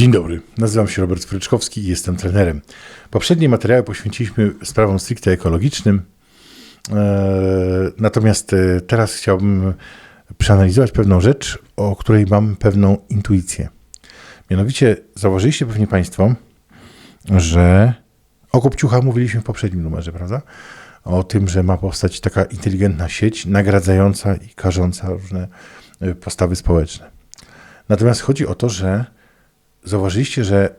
Dzień dobry, nazywam się Robert Fryczkowski i jestem trenerem. Poprzednie materiały poświęciliśmy sprawom stricte ekologicznym, e, natomiast e, teraz chciałbym przeanalizować pewną rzecz, o której mam pewną intuicję. Mianowicie zauważyliście pewnie Państwo, że o Kopciucha mówiliśmy w poprzednim numerze, prawda? O tym, że ma powstać taka inteligentna sieć nagradzająca i karząca różne e, postawy społeczne. Natomiast chodzi o to, że zauważyliście, że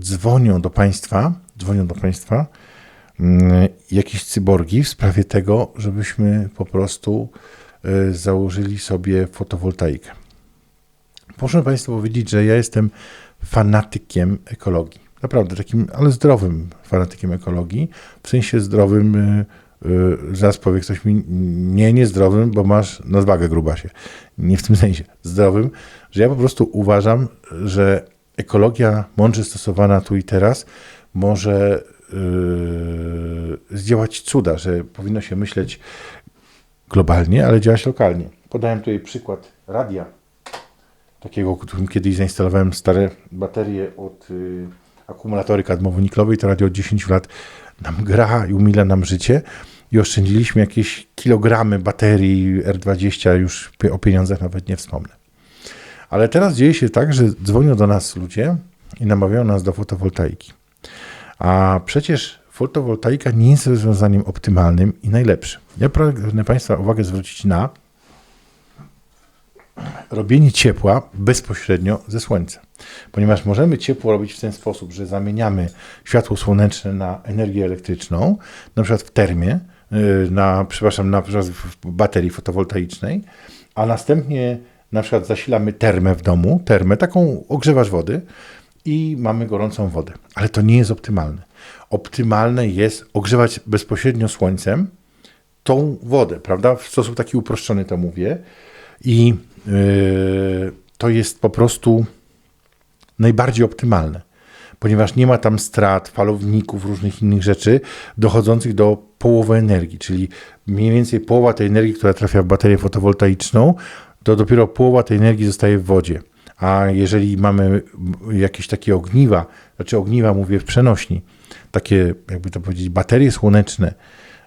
dzwonią do państwa, dzwonią do państwa mm, jakieś cyborgi w sprawie tego, żebyśmy po prostu y, założyli sobie fotowoltaikę. Muszę Państwu powiedzieć, że ja jestem fanatykiem ekologii. Naprawdę takim, ale zdrowym fanatykiem ekologii. W sensie zdrowym, y, y, zaraz powie ktoś mi, nie, niezdrowym, bo masz nadwagę grubasie. Nie w tym sensie. Zdrowym, że ja po prostu uważam, że ekologia mądrze stosowana tu i teraz może yy, zdziałać cuda, że powinno się myśleć globalnie, ale działać lokalnie. Podałem tutaj przykład radia, takiego, którym kiedyś zainstalowałem stare baterie od yy, akumulatory kadmowo-niklowej. To radio od 10 lat nam gra i umila nam życie i oszczędziliśmy jakieś kilogramy baterii R20, już o pieniądzach nawet nie wspomnę. Ale teraz dzieje się tak, że dzwonią do nas ludzie i namawiają nas do fotowoltaiki. A przecież fotowoltaika nie jest rozwiązaniem optymalnym i najlepszym. Ja pragnę Państwa uwagę zwrócić na robienie ciepła bezpośrednio ze słońca. Ponieważ możemy ciepło robić w ten sposób, że zamieniamy światło słoneczne na energię elektryczną, na przykład w termie, y, na, przepraszam, na w baterii fotowoltaicznej, a następnie na przykład zasilamy termę w domu, termę, taką ogrzewasz wody i mamy gorącą wodę. Ale to nie jest optymalne. Optymalne jest ogrzewać bezpośrednio słońcem tą wodę, prawda? W sposób taki uproszczony to mówię. I yy, to jest po prostu najbardziej optymalne, ponieważ nie ma tam strat, falowników, różnych innych rzeczy dochodzących do połowy energii, czyli mniej więcej połowa tej energii, która trafia w baterię fotowoltaiczną, to dopiero połowa tej energii zostaje w wodzie. A jeżeli mamy jakieś takie ogniwa, znaczy ogniwa mówię w przenośni, takie jakby to powiedzieć baterie słoneczne,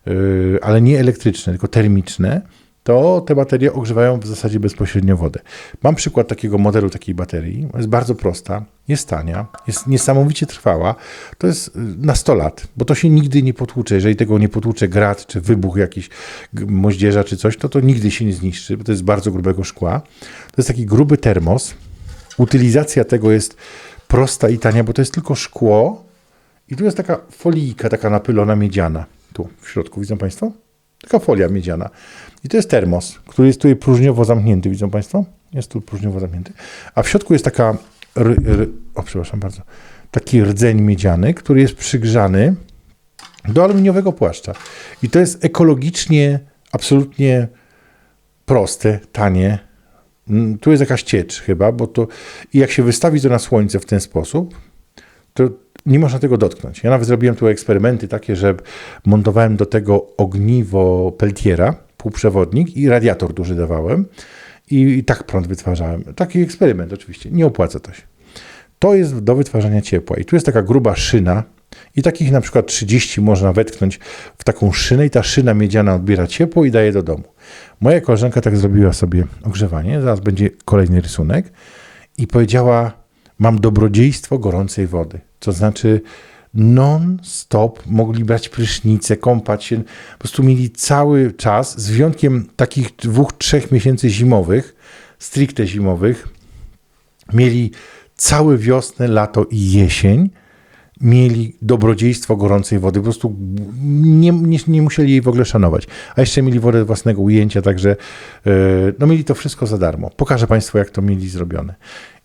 yy, ale nie elektryczne, tylko termiczne, to te baterie ogrzewają w zasadzie bezpośrednio wodę. Mam przykład takiego modelu takiej baterii. Jest bardzo prosta, jest tania, jest niesamowicie trwała. To jest y, na 100 lat, bo to się nigdy nie potłucze. Jeżeli tego nie potłucze grat, czy wybuch jakiś moździerza, czy coś, to to nigdy się nie zniszczy, bo to jest bardzo grubego szkła. To jest taki gruby termos. Utylizacja tego jest prosta i tania, bo to jest tylko szkło i tu jest taka folijka, taka napylona miedziana. Tu w środku, widzą Państwo? Taka folia miedziana. I to jest termos, który jest tutaj próżniowo zamknięty, widzą Państwo? Jest tu próżniowo zamknięty. A w środku jest taka, o przepraszam bardzo, taki rdzeń miedziany, który jest przygrzany do aluminiowego płaszcza. I to jest ekologicznie absolutnie proste, tanie. Mm, tu jest jakaś ciecz chyba, bo to i jak się wystawi to na słońce w ten sposób, to nie można tego dotknąć. Ja nawet zrobiłem tu eksperymenty takie, że montowałem do tego ogniwo Peltiera, półprzewodnik i radiator duży dawałem i, i tak prąd wytwarzałem. Taki eksperyment oczywiście, nie opłaca to się. To jest do wytwarzania ciepła i tu jest taka gruba szyna i takich na przykład 30 można wetknąć w taką szynę i ta szyna miedziana odbiera ciepło i daje do domu. Moja koleżanka tak zrobiła sobie ogrzewanie, zaraz będzie kolejny rysunek i powiedziała, mam dobrodziejstwo gorącej wody. To znaczy, non-stop mogli brać prysznice, kąpać się. Po prostu mieli cały czas, z wyjątkiem takich dwóch, trzech miesięcy zimowych, stricte zimowych, mieli całe wiosnę, lato i jesień mieli dobrodziejstwo gorącej wody. Po prostu nie, nie, nie, musieli jej w ogóle szanować. A jeszcze mieli wodę własnego ujęcia, także yy, no mieli to wszystko za darmo. Pokażę Państwu, jak to mieli zrobione.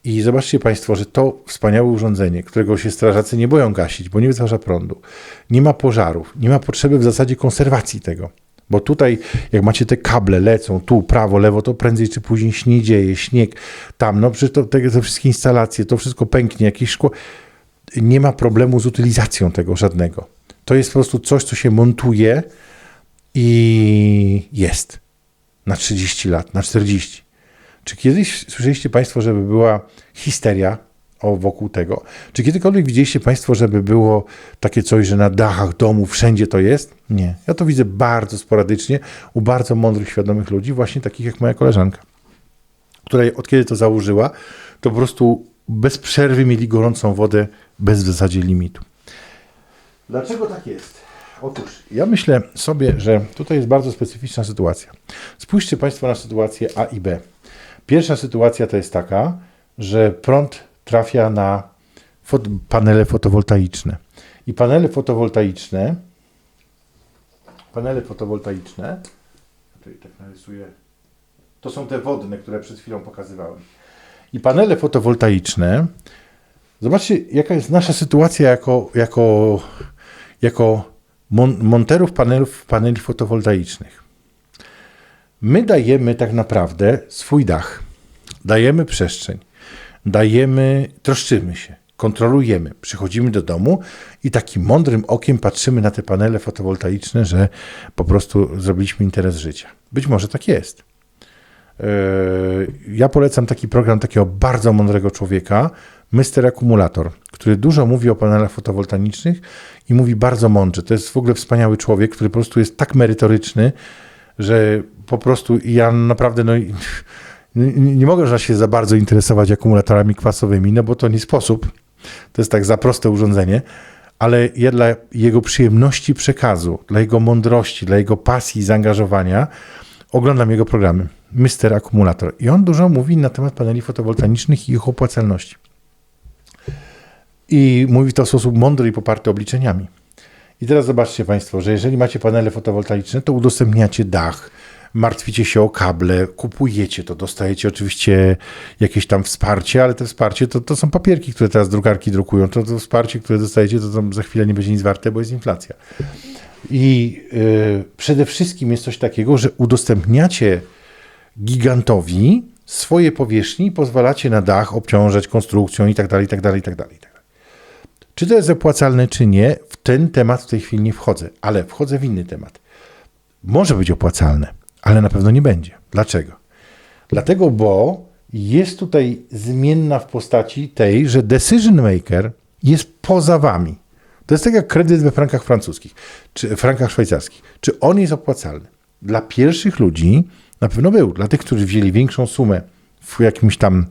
I zobaczcie Państwo, że to wspaniałe urządzenie, którego się strażacy nie boją gasić, bo nie wytwarza prądu, nie ma pożarów, nie ma potrzeby w zasadzie konserwacji tego. Bo tutaj, jak macie te kable, lecą tu, prawo, lewo, to prędzej czy później śnie dzieje, śnieg tam, no przecież to, te, te wszystkie instalacje, to wszystko pęknie, jakieś szkło. Nie ma problemu z utylizacją tego żadnego. To jest po prostu coś, co się montuje i jest na 30 lat, na 40. Czy kiedyś słyszeliście Państwo, żeby była histeria o, wokół tego. Czy kiedykolwiek widzieliście Państwo, żeby było takie coś, że na dachach domów wszędzie to jest? Nie. Ja to widzę bardzo sporadycznie u bardzo mądrych, świadomych ludzi, właśnie takich jak moja koleżanka, która od kiedy to założyła, to po prostu bez przerwy mieli gorącą wodę bez w zasadzie limitu. Dlaczego tak jest? Otóż ja myślę sobie, że tutaj jest bardzo specyficzna sytuacja. Spójrzcie Państwo na sytuację A i B. Pierwsza sytuacja to jest taka, że prąd trafia na fot panele fotowoltaiczne. I panele fotowoltaiczne, panele fotowoltaiczne, tutaj tak narysuję, to są te wodne, które przed chwilą pokazywałem. I panele fotowoltaiczne, zobaczcie jaka jest nasza sytuacja jako, jako, jako mon monterów panelów, paneli fotowoltaicznych. My dajemy tak naprawdę swój dach, dajemy przestrzeń, dajemy, troszczymy się, kontrolujemy, przychodzimy do domu i takim mądrym okiem patrzymy na te panele fotowoltaiczne, że po prostu zrobiliśmy interes życia. Być może tak jest. Yy, ja polecam taki program takiego bardzo mądrego człowieka, Mr. Akumulator, który dużo mówi o panelach fotowoltaicznych i mówi bardzo mądrze. To jest w ogóle wspaniały człowiek, który po prostu jest tak merytoryczny, że po prostu ja naprawdę no, nie, mogę się za bardzo interesować akumulatorami kwasowymi, no bo to nie sposób. To jest tak za proste urządzenie, ale ja dla jego przyjemności przekazu, dla jego mądrości, dla jego pasji i zaangażowania oglądam jego programy. Mr. Akumulator. I on dużo mówi na temat paneli fotowoltaicznych i ich opłacalności. I mówi to w sposób mądry i poparty obliczeniami. I teraz zobaczcie Państwo, że jeżeli macie panele fotowoltaiczne, to udostępniacie dach, martwicie się o kable, kupujecie to, dostajecie oczywiście jakieś tam wsparcie, ale to wsparcie to, to są papierki, które teraz drukarki drukują. To, to wsparcie, które dostajecie, to, za chwilę nie będzie nic warte, bo jest inflacja. I yy, przede wszystkim jest coś takiego, że udostępniacie gigantowi swoje powierzchni i pozwalacie na dach obciążać konstrukcją i tak dalej, i tak dalej, i tak dalej. Czy to jest opłacalne, czy nie, w ten temat w tej chwili nie wchodzę, ale wchodzę w inny temat. Może być opłacalne, ale na pewno nie będzie. Dlaczego? Dlatego, bo jest tutaj zmienna w postaci tej, że decision maker jest poza wami. To jest tak jak kredyt we frankach francuskich, czy frankach szwajcarskich. Czy on jest opłacalny? Dla pierwszych ludzi na pewno był. Dla tych, którzy wzięli większą sumę w jakimś tam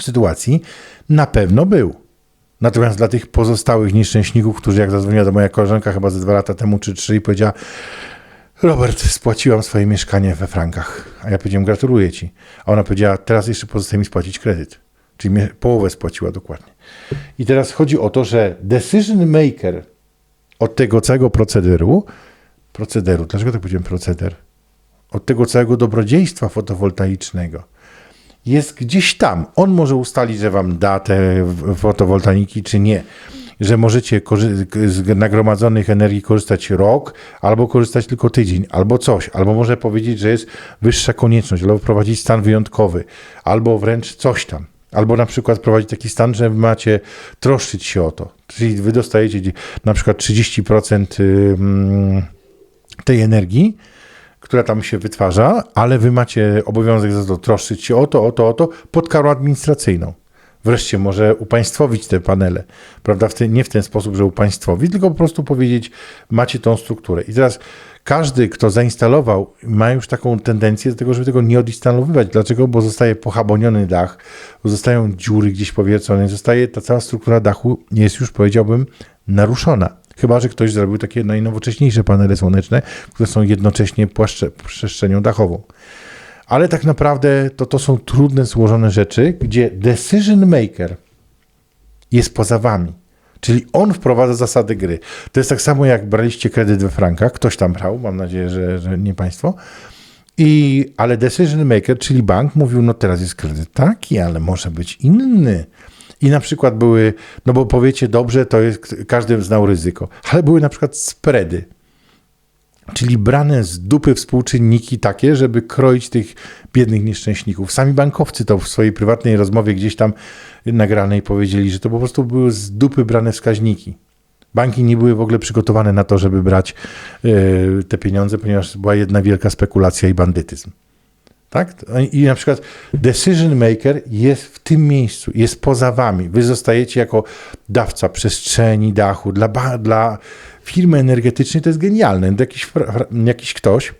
sytuacji, na pewno był. Natomiast dla tych pozostałych nieszczęśników, którzy jak zadzwoniła do moja koleżanka chyba ze dwa lata temu czy trzy i powiedziała Robert, spłaciłam swoje mieszkanie we frankach. A ja powiedziałem, gratuluję ci. A ona powiedziała, teraz jeszcze pozostaje mi spłacić kredyt. Czyli połowę spłaciła dokładnie. I teraz chodzi o to, że decision maker od tego całego procederu, procederu, dlaczego tak powiedziałem proceder? Od tego całego dobrodziejstwa fotowoltaicznego, jest gdzieś tam. On może ustalić, że wam da te fotowoltaiki, czy nie. Że możecie z nagromadzonych energii korzystać rok, albo korzystać tylko tydzień, albo coś, albo może powiedzieć, że jest wyższa konieczność, albo wprowadzić stan wyjątkowy, albo wręcz coś tam. Albo na przykład prowadzić taki stan, że macie troszczyć się o to. Czyli wy dostajecie na przykład 30% tej energii, która tam się wytwarza, ale wy macie obowiązek za to troszczyć się o to, o to, o to pod karą administracyjną. Wreszcie może upaństwowić te panele, prawda? W ten, nie w ten sposób, że upaństwowić, tylko po prostu powiedzieć, macie tą strukturę. I teraz każdy, kto zainstalował, ma już taką tendencję do tego, żeby tego nie odinstalowywać. Dlaczego? Bo zostaje pochaboniony dach, zostają dziury gdzieś powiercone, zostaje ta cała struktura dachu, jest już, powiedziałbym, naruszona. Chyba, że ktoś zrobił takie najnowocześniejsze panele słoneczne, które są jednocześnie płaszcze, przestrzenią dachową. Ale tak naprawdę to, to są trudne, złożone rzeczy, gdzie decision maker jest poza wami. Czyli on wprowadza zasady gry. To jest tak samo, jak braliście kredyt we frankach. Ktoś tam brał, mam nadzieję, że, że nie państwo. I, ale decision maker, czyli bank, mówił: No teraz jest kredyt taki, ale może być inny. I na przykład były, no bo powiecie dobrze, to jest, każdy znał ryzyko, ale były na przykład spready, czyli brane z dupy współczynniki takie, żeby kroić tych biednych nieszczęśników. Sami bankowcy to w swojej prywatnej rozmowie gdzieś tam nagranej powiedzieli, że to po prostu były z dupy brane wskaźniki. Banki nie były w ogóle przygotowane na to, żeby brać yy, te pieniądze, ponieważ była jedna wielka spekulacja i bandytyzm. Tak? I na przykład decision maker jest w tym miejscu, jest poza wami. Wy zostajecie jako dawca przestrzeni, dachu. Dla, dla firmy energetycznej to jest genialne. Jakiś, jakiś ktoś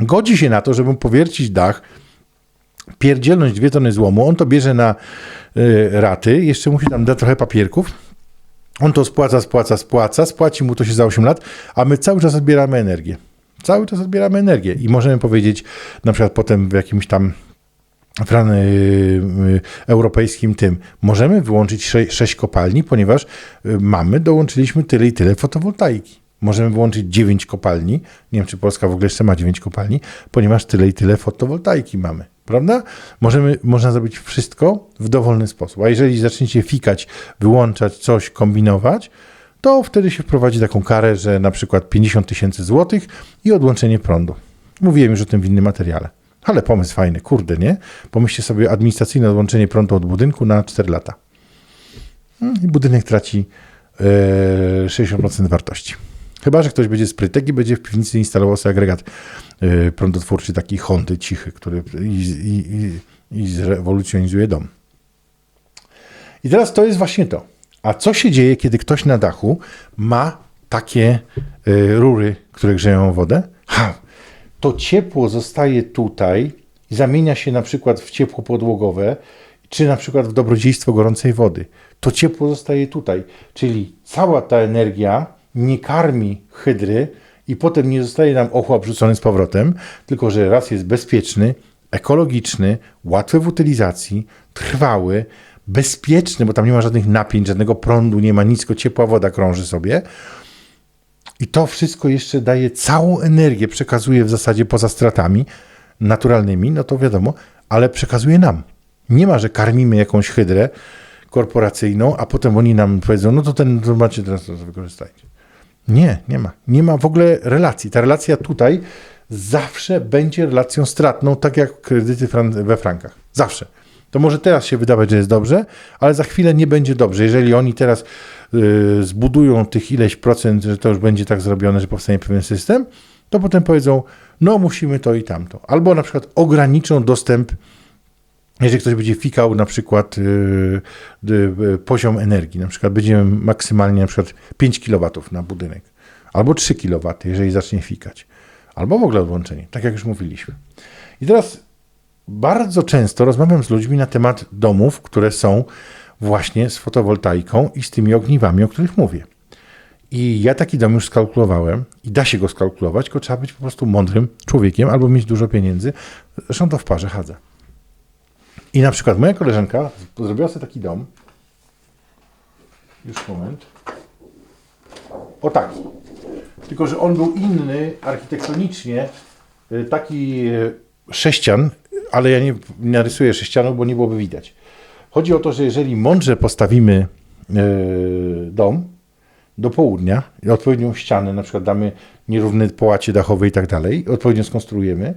godzi się na to, żeby powiercić dach, pierdzielność dwie tony złomu, on to bierze na y, raty, jeszcze mu się tam da trochę papierków, on to spłaca, spłaca, spłaca, spłaci mu to się za 8 lat, a my cały czas odbieramy energię. Cały czas odbieramy energię i możemy powiedzieć na przykład potem w jakimś tam fran, y, europejskim tym, możemy wyłączyć 6 kopalni, ponieważ y, mamy, dołączyliśmy tyle i tyle fotowoltaiki. Możemy wyłączyć 9 kopalni, nie wiem czy Polska w ogóle jeszcze ma 9 kopalni, ponieważ tyle i tyle fotowoltaiki mamy. Prawda? Możemy, można zrobić wszystko w dowolny sposób. A jeżeli zaczniecie fikać, wyłączać coś, kombinować, to wtedy się wprowadzi taką karę, że na przykład 50 tysięcy złotych i odłączenie prądu. Mówiłem już o tym w innym materiale. Ale pomysł fajny, kurde, nie? Pomyślcie sobie administracyjne odłączenie prądu od budynku na 4 lata. Mm, I budynek traci e, 60% wartości. Chyba, że ktoś będzie sprytek i będzie w piwnicy instalował sobie agregat e, prądotwórczy, taki Hondy cichy, który i, i, i, i zrewolucjonizuje dom. I teraz to jest właśnie to. A co się dzieje, kiedy ktoś na dachu ma takie y, rury, które grzeją wodę? Ha, to ciepło zostaje tutaj i zamienia się na przykład w ciepło podłogowe, czy na przykład w dobrodziejstwo gorącej wody. To ciepło zostaje tutaj, czyli cała ta energia nie karmi hydry i potem nie zostaje nam ochłap rzucony z powrotem, tylko że raz jest bezpieczny, ekologiczny, łatwy w utylizacji, trwały, bezpieczny, bo tam nie ma żadnych napięć, żadnego prądu, nie ma nic, tylko ciepła woda krąży sobie. I to wszystko jeszcze daje całą energię, przekazuje w zasadzie poza stratami naturalnymi, no to wiadomo, ale przekazuje nam. Nie ma, że karmimy jakąś hydrę korporacyjną, a potem oni nam powiedzą, no to ten to macie teraz to wykorzystajcie. Nie, nie ma. Nie ma w ogóle relacji. Ta relacja tutaj zawsze będzie relacją stratną, tak jak kredyty we frankach. Zawsze. To może teraz się wydawać, że jest dobrze, ale za chwilę nie będzie dobrze. Jeżeli oni teraz y, zbudują tych ileś procent, że to już będzie tak zrobione, że powstanie pewien system, to potem powiedzą, no musimy to i tamto. Albo na przykład ograniczą dostęp, jeżeli ktoś będzie fikał na przykład y, y, poziom energii, na przykład będziemy maksymalnie na przykład 5 kW na budynek, albo 3 kW, jeżeli zacznie fikać, albo w ogóle odłączenie, tak jak już mówiliśmy. I teraz bardzo często rozmawiam z ludźmi na temat domów, które są właśnie z fotowoltaiką i z tymi ogniwami, o których mówię. I ja taki dom już skalkulowałem i da się go skalkulować, tylko trzeba być po prostu mądrym człowiekiem albo mieć dużo pieniędzy. Zresztą to w parze chadza. I na przykład moja koleżanka zrobiła sobie taki dom. Już moment. O taki. Tylko, że on był inny architektonicznie. y, Taki y, sześcian, ale ja nie narysuję sześcianu, bo nie byłoby widać. Chodzi o to, że jeżeli mądrze postawimy y, dom do południa i odpowiednią ścianę, na przykład damy nierówne połacie dachowe i tak dalej, odpowiednio skonstruujemy,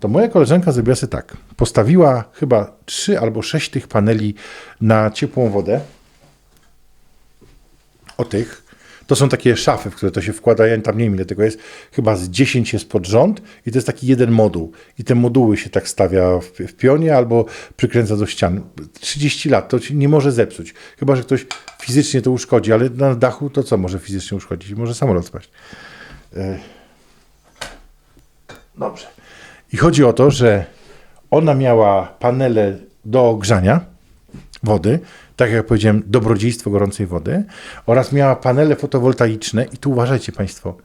to moja koleżanka zrobiła sobie tak. Postawiła chyba trzy albo sześć tych paneli na ciepłą wodę. O tych. To są takie szafy, w które to się wkłada. Ja tam nie wiem ile tego jest. Chyba z 10 jest pod rząd i to jest taki jeden moduł. I te moduły się tak stawia w, w pionie albo przykręca do ścian. 30 lat to nie może zepsuć. Chyba, że ktoś fizycznie to uszkodzi, ale na dachu to co może fizycznie uszkodzić? Może samolot spaść. E, Dobrze. I chodzi o to, że ona miała panele do ogrzania wody, tak jak powiedziałem, dobrodziejstwo gorącej wody, oraz miała panele fotowoltaiczne. I tu uważajcie Państwo,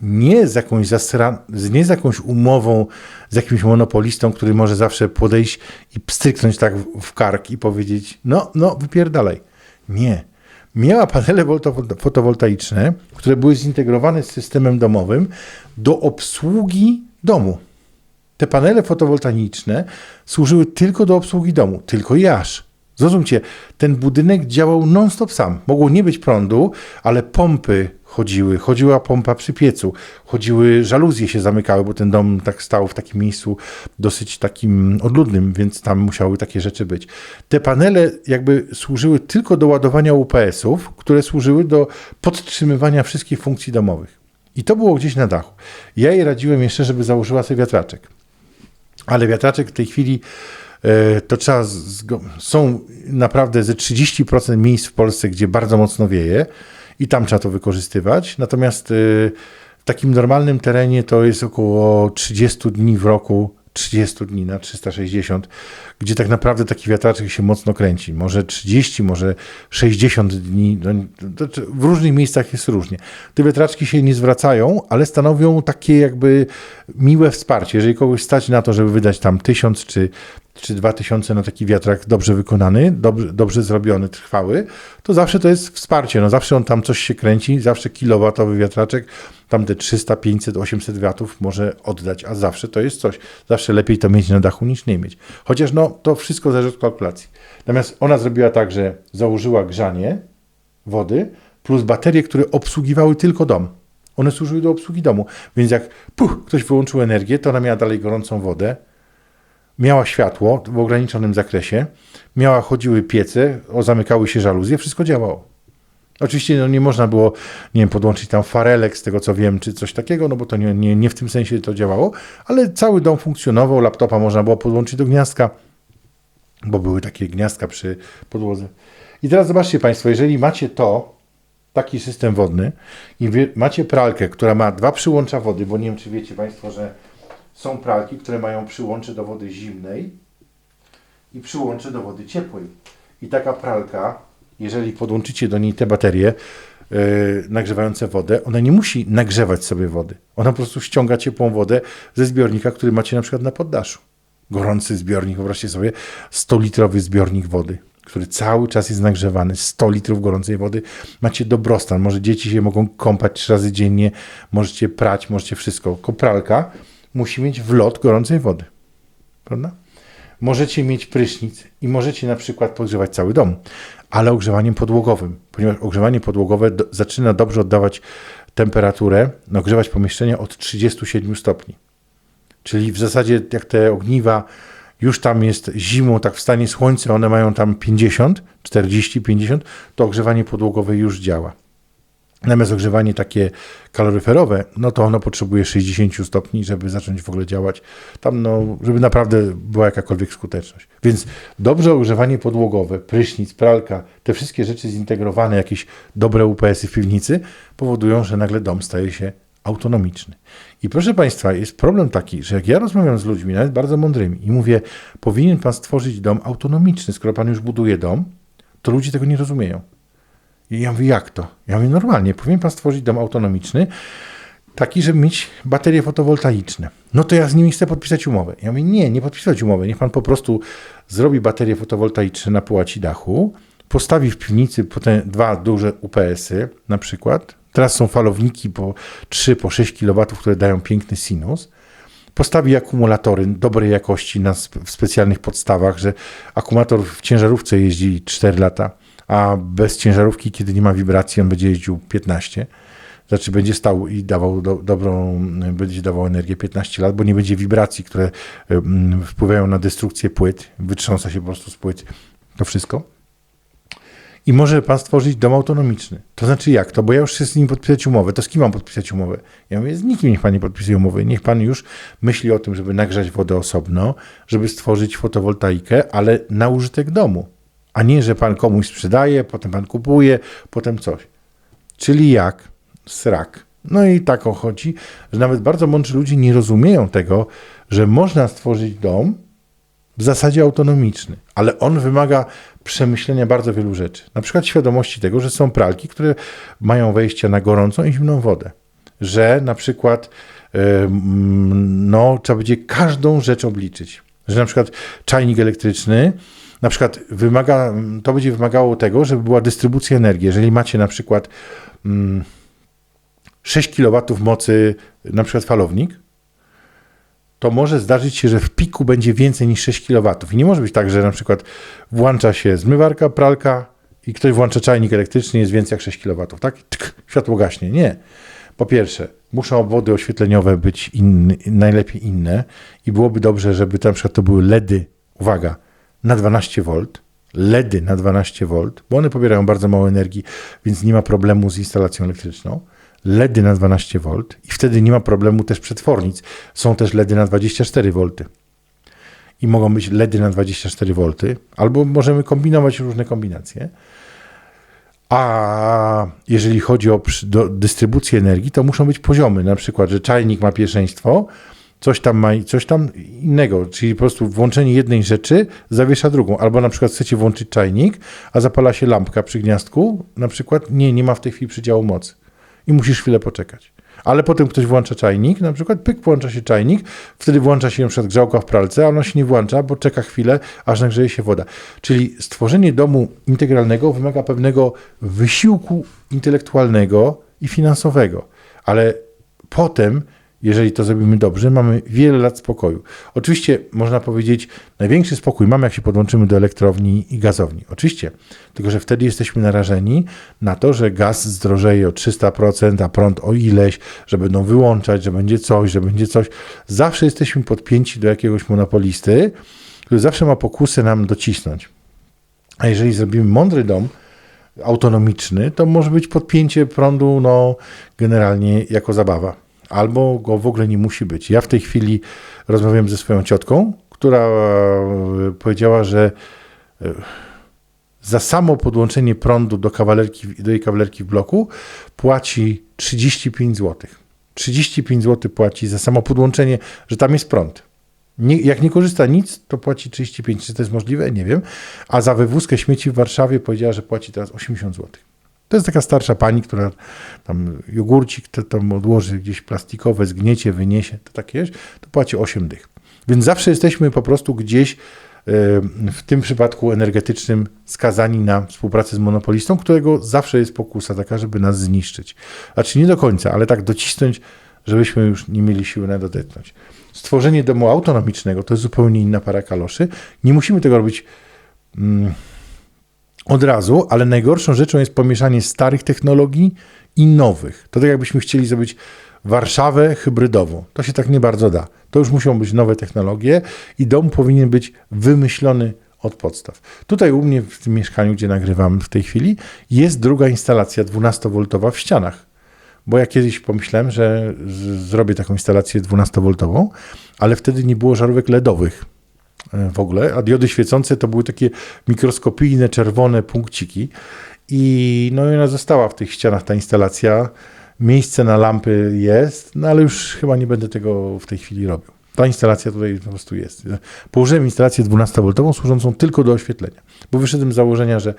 nie z jakąś zasra, nie z jakąś umową z jakimś monopolistą, który może zawsze podejść i pstryknąć tak w- kark i powiedzieć, no, no, wypierdalaj. Nie. Miała panele fotowoltaiczne, które były zintegrowane z systemem domowym do obsługi domu. Te panele fotowoltaiczne służyły tylko do obsługi domu, tylko i aż. Zrozumcie, ten budynek działał non-stop sam. Mogło nie być prądu, ale pompy chodziły, chodziła pompa przy piecu, chodziły, żaluzje się zamykały, bo ten dom tak stał w takim miejscu dosyć takim odludnym, więc tam musiały takie rzeczy być. Te panele jakby służyły tylko do ładowania UPS-ów, które służyły do podtrzymywania wszystkich funkcji domowych. I to było gdzieś na dachu. Ja jej radziłem jeszcze, żeby założyła sobie wiatraczek. Ale wiatraczek w tej chwili to trzeba. Zgo- są naprawdę ze 30% miejsc w Polsce, gdzie bardzo mocno wieje i tam trzeba to wykorzystywać. Natomiast e, w takim normalnym terenie to jest około 30 dni w roku, 30 dni na 360, gdzie tak naprawdę taki wiatraczek się mocno kręci. Może 30, może 60 dni. No, w różnych miejscach jest różnie. Te wiatraczki się nie zwracają, ale stanowią takie jakby miłe wsparcie. Jeżeli kogoś stać na to, żeby wydać tam 1000 czy, czy 2000 na taki wiatrak dobrze wykonany, dobrze, dobrze zrobiony, trwały, to zawsze to jest wsparcie. No zawsze on tam coś się kręci, zawsze kilowatowy wiatraczek, tam te 300, 500, 800 watów może oddać, a zawsze to jest coś. Zawsze lepiej to mieć na dachu niż nie mieć. Chociaż no, to wszystko zależy od kalkulacji. Natomiast ona zrobiła tak, że założyła grzanie wody plus baterie, które obsługiwały tylko dom. One służyły do obsługi domu. Więc jak puch, ktoś wyłączył energię, to ona miała dalej gorącą wodę, miała światło w ograniczonym zakresie, miała, chodziły piece, o, zamykały się żaluzje, wszystko działało. Oczywiście no, nie można było, nie wiem, podłączyć tam farelek, z tego co wiem, czy coś takiego, no bo to nie, nie, nie w tym sensie to działało, ale cały dom funkcjonował, laptopa można było podłączyć do gniazdka, bo były takie gniazdka przy podłodze. I teraz zobaczcie Państwo, jeżeli macie to, taki system wodny i macie pralkę, która ma dwa przyłącza wody, bo nie wiem, czy wiecie Państwo, że są pralki, które mają przyłącze do wody zimnej i przyłącze do wody ciepłej. I taka pralka, jeżeli podłączycie do niej te baterie yy, nagrzewające wodę, ona nie musi nagrzewać sobie wody. Ona po prostu ściąga ciepłą wodę ze zbiornika, który macie na przykład na poddaszu. Gorący zbiornik, wyobraźcie sobie, 100-litrowy zbiornik wody, który cały czas jest nagrzewany, 100 litrów gorącej wody. Macie dobrostan, może dzieci się mogą kąpać trzy razy dziennie, możecie prać, możecie wszystko. Kopralka musi mieć wlot gorącej wody. Prawda? Możecie mieć prysznic i możecie na przykład podgrzewać cały dom, ale ogrzewaniem podłogowym, ponieważ ogrzewanie podłogowe do, zaczyna dobrze oddawać temperaturę, no, ogrzewać pomieszczenia od 37 stopni. Czyli w zasadzie jak te ogniwa już tam jest zimą, tak w stanie słońca, one mają tam 50, 40, 50, to ogrzewanie podłogowe już działa. Natomiast ogrzewanie takie kaloryferowe, no to ono potrzebuje 60 stopni, żeby zacząć w ogóle działać. Tam, no, żeby naprawdę była jakakolwiek skuteczność. Więc dobrze ogrzewanie podłogowe, prysznic, pralka, te wszystkie rzeczy zintegrowane, jakieś dobre UPS-y w piwnicy powodują, że nagle dom staje się autonomiczny. I proszę Państwa, jest problem taki, że jak ja rozmawiam z ludźmi, nawet bardzo mądrymi, i mówię, powinien Pan stworzyć dom autonomiczny, skoro Pan już buduje dom, to ludzie tego nie rozumieją. I ja mówię, jak to? Ja mówię, normalnie, powinien Pan stworzyć dom autonomiczny, taki, żeby mieć baterie fotowoltaiczne. No to ja z nimi chcę podpisać umowę. Ja mówię, nie, nie podpisać umowy. Niech Pan po prostu zrobi baterie fotowoltaiczne na połaci dachu, postawi w piwnicy potem dwa duże UPS-y na przykład. Teraz są falowniki po 3, po 6 kW, które dają piękny sinus. Postawi akumulatory dobrej jakości na, w specjalnych podstawach, że akumulator w ciężarówce jeździ 4 lata, a bez ciężarówki, kiedy nie ma wibracji, on będzie jeździł 15. Znaczy będzie stał i dawał do, dobrą, będzie dawał energię 15 lat, bo nie będzie wibracji, które um, wpływają na destrukcję płyt, wytrząsa się po prostu z płyt to wszystko. I może pan stworzyć dom autonomiczny. To znaczy jak to? Bo ja już chcę z nim podpisać umowę. To z kim mam podpisać umowę? Ja mówię, z nikim niech pan nie podpisuje umowy. Niech pan już myśli o tym, żeby nagrzać wodę osobno, żeby stworzyć fotowoltaikę, ale na użytek domu. A nie, że pan komuś sprzedaje, potem pan kupuje, potem coś. Czyli jak? Srak. No i tak chodzi, że nawet bardzo mądrzy ludzie nie rozumieją tego, że można stworzyć dom w zasadzie autonomiczny, ale on wymaga przemyślenia bardzo wielu rzeczy. Na przykład świadomości tego, że są pralki, które mają wejście na gorącą i zimną wodę. Że na przykład no, trzeba będzie każdą rzecz obliczyć. Że na przykład czajnik elektryczny na przykład wymaga, to będzie wymagało tego, żeby była dystrybucja energii. Jeżeli macie na przykład 6 kW mocy, na przykład falownik, to może zdarzyć się, że w piku będzie więcej niż 6 kW. I nie może być tak, że na przykład włącza się zmywarka, pralka i ktoś włącza czajnik elektryczny, jest więcej jak 6 kW, tak? Tk, światło gaśnie. Nie. Po pierwsze, muszą obwody oświetleniowe być inny, najlepiej inne i byłoby dobrze, żeby na przykład to były LEDy, uwaga, na 12 V, LEDy na 12 V, bo one pobierają bardzo mało energii, więc nie ma problemu z instalacją elektryczną. LEDy na 12 V i wtedy nie ma problemu też przetwornic. Są też LEDy na 24 V. i mogą być LEDy na 24 V, albo możemy kombinować różne kombinacje. A jeżeli chodzi o dystrybucję energii, to muszą być poziomy. Na przykład, że czajnik ma pierwszeństwo, coś tam ma coś tam innego, czyli po prostu włączenie jednej rzeczy zawiesza drugą. Albo na przykład chcecie włączyć czajnik, a zapala się lampka przy gniazdku, na przykład nie, nie ma w tej chwili przydziału mocy i musisz chwilę poczekać. Ale potem ktoś włącza czajnik, na przykład pyk, włącza się czajnik, wtedy włącza się przykład grzałka w pralce, a ona się nie włącza, bo czeka chwilę, aż nagrzeje się woda. Czyli stworzenie domu integralnego wymaga pewnego wysiłku intelektualnego i finansowego, ale potem jeżeli to zrobimy dobrze, mamy wiele lat spokoju. Oczywiście można powiedzieć, największy spokój mamy, jak się podłączymy do elektrowni i gazowni. Oczywiście, tylko że wtedy jesteśmy narażeni na to, że gaz zdrożeje o 300%, a prąd o ileś, że będą wyłączać, że będzie coś, że będzie coś. Zawsze jesteśmy podpięci do jakiegoś monopolisty, który zawsze ma pokusę nam docisnąć. A jeżeli zrobimy mądry dom, autonomiczny, to może być podpięcie prądu no, generalnie jako zabawa albo go w ogóle nie musi być. Ja w tej chwili rozmawiam ze swoją ciotką, która e, powiedziała, że e, za samo podłączenie prądu do, kawalerki, do jej kawalerki w bloku płaci 35 zł. 35 zł płaci za samo podłączenie, że tam jest prąd. Nie, jak nie korzysta nic, to płaci 35. Czy to jest możliwe? Nie wiem. A za wywózkę śmieci w Warszawie powiedziała, że płaci teraz 80 zł. To jest taka starsza pani, która tam jogurcik to tam odłoży gdzieś plastikowe, zgniecie, wyniesie, to takie jest, to płaci 8 dych. Więc zawsze jesteśmy po prostu gdzieś e, w tym przypadku energetycznym skazani na współpracę z monopolistą, którego zawsze jest pokusa taka, żeby nas zniszczyć. Znaczy nie do końca, ale tak docisnąć, żebyśmy już nie mieli siły na dodetnąć. Stworzenie domu autonomicznego to jest zupełnie inna para kaloszy. Nie musimy tego robić mm, od razu, ale najgorszą rzeczą jest pomieszanie starych technologii i nowych. To tak jakbyśmy chcieli zrobić Warszawę hybrydową. To się tak nie bardzo da. To już muszą być nowe technologie i dom powinien być wymyślony od podstaw. Tutaj u mnie w tym mieszkaniu, gdzie nagrywam w tej chwili, jest druga instalacja 12V w ścianach. Bo ja kiedyś pomyślałem, że zrobię taką instalację 12V, ale wtedy nie było żarówek LEDowych w ogóle, a diody świecące to były takie mikroskopijne, czerwone punkciki i no i ona została w tych ścianach, ta instalacja. Miejsce na lampy jest, no ale już chyba nie będę tego w tej chwili robił. Ta instalacja tutaj po prostu jest. Położyłem instalację 12V służącą tylko do oświetlenia, bo wyszedłem z założenia, że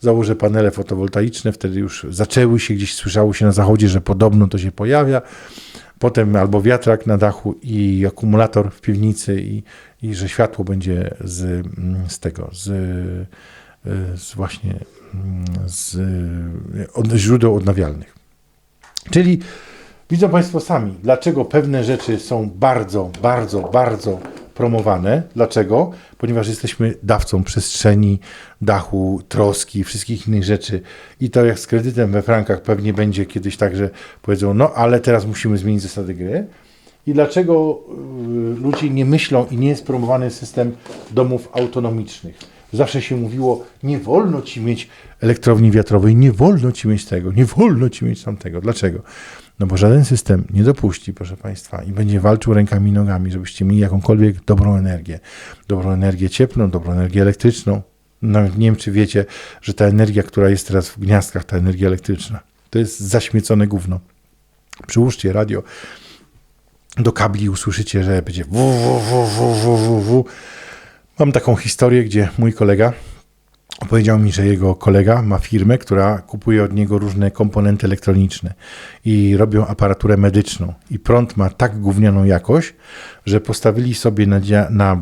założę panele fotowoltaiczne, wtedy już zaczęły się, gdzieś słyszało się na zachodzie, że podobno to się pojawia. Potem albo wiatrak na dachu i akumulator w piwnicy i i że światło będzie z, z tego, z, z właśnie z od, źródeł odnawialnych. Czyli widzą Państwo sami, dlaczego pewne rzeczy są bardzo, bardzo, bardzo promowane. Dlaczego? Ponieważ jesteśmy dawcą przestrzeni, dachu, troski, wszystkich innych rzeczy. I to jak z kredytem we frankach pewnie będzie kiedyś tak, że powiedzą, no ale teraz musimy zmienić zasady gry i dlaczego y, ludzie nie myślą i nie jest promowany system domów autonomicznych. Zawsze się mówiło, nie wolno ci mieć elektrowni wiatrowej, nie wolno ci mieć tego, nie wolno ci mieć tamtego. Dlaczego? No bo żaden system nie dopuści, proszę Państwa, i będzie walczył rękami i nogami, żebyście mieli jakąkolwiek dobrą energię. Dobrą energię cieplną, dobrą energię elektryczną. Nawet nie wiem, czy wiecie, że ta energia, która jest teraz w gniazdkach, ta energia elektryczna, to jest zaśmiecone gówno. Przyłóżcie radio do kabli usłyszycie, że będzie w, w, w, w, Mam taką historię, gdzie mój kolega powiedział mi, że jego kolega ma firmę, która kupuje od niego różne komponenty elektroniczne i robią aparaturę medyczną. I prąd ma tak gównianą jakość, że postawili sobie na, na,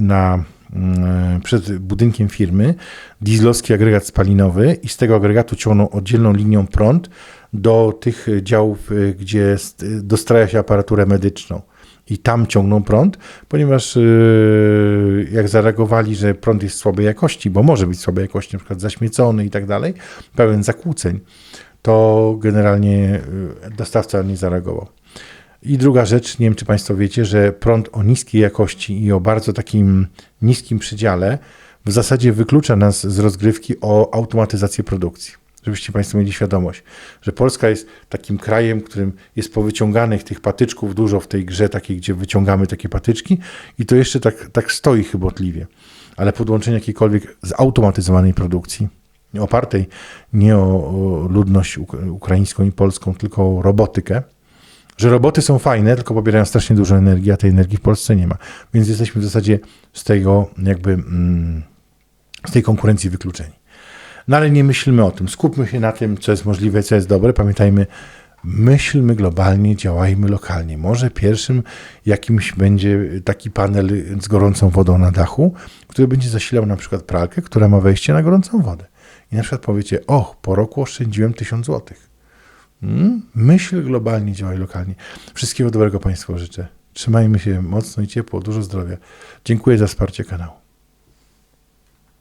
na mm, przed budynkiem firmy dieslowski agregat spalinowy i z tego agregatu ciągną oddzielną linią prąd do tych działów, y, gdzie dostraja się aparaturę medyczną i tam ciągną prąd, ponieważ y, jak zareagowali, że prąd jest słabej jakości, bo może być słabej jakości, na przykład zaśmiecony i tak dalej, pełen zakłóceń, to generalnie y, dostawca nie zareagował. I druga rzecz, nie wiem czy Państwo wiecie, że prąd o niskiej jakości i o bardzo takim niskim przydziale w zasadzie wyklucza nas z rozgrywki o automatyzację produkcji żebyście Państwo mieli świadomość, że Polska jest takim krajem, którym jest powyciąganych tych patyczków dużo w tej grze takiej, gdzie wyciągamy takie patyczki i to jeszcze tak, tak stoi chybotliwie. Ale podłączenie jakiejkolwiek zautomatyzowanej produkcji, opartej nie o, ludność uk- ukraińską i polską, tylko o robotykę, że roboty są fajne, tylko pobierają strasznie dużo energii, a tej energii w Polsce nie ma. Więc jesteśmy w zasadzie z tego jakby mm, z tej konkurencji wykluczeni. No ale nie myślmy o tym. Skupmy się na tym, co jest możliwe, co jest dobre. Pamiętajmy, myślmy globalnie, działajmy lokalnie. Może pierwszym jakimś będzie taki panel z gorącą wodą na dachu, który będzie zasilał na przykład pralkę, która ma wejście na gorącą wodę. I na przykład powiecie, och, po roku oszczędziłem 1000 złotych. Mm? Myśl globalnie, działaj lokalnie. Wszystkiego dobrego Państwu życzę. Trzymajmy się mocno i ciepło, dużo zdrowia. Dziękuję za wsparcie kanału.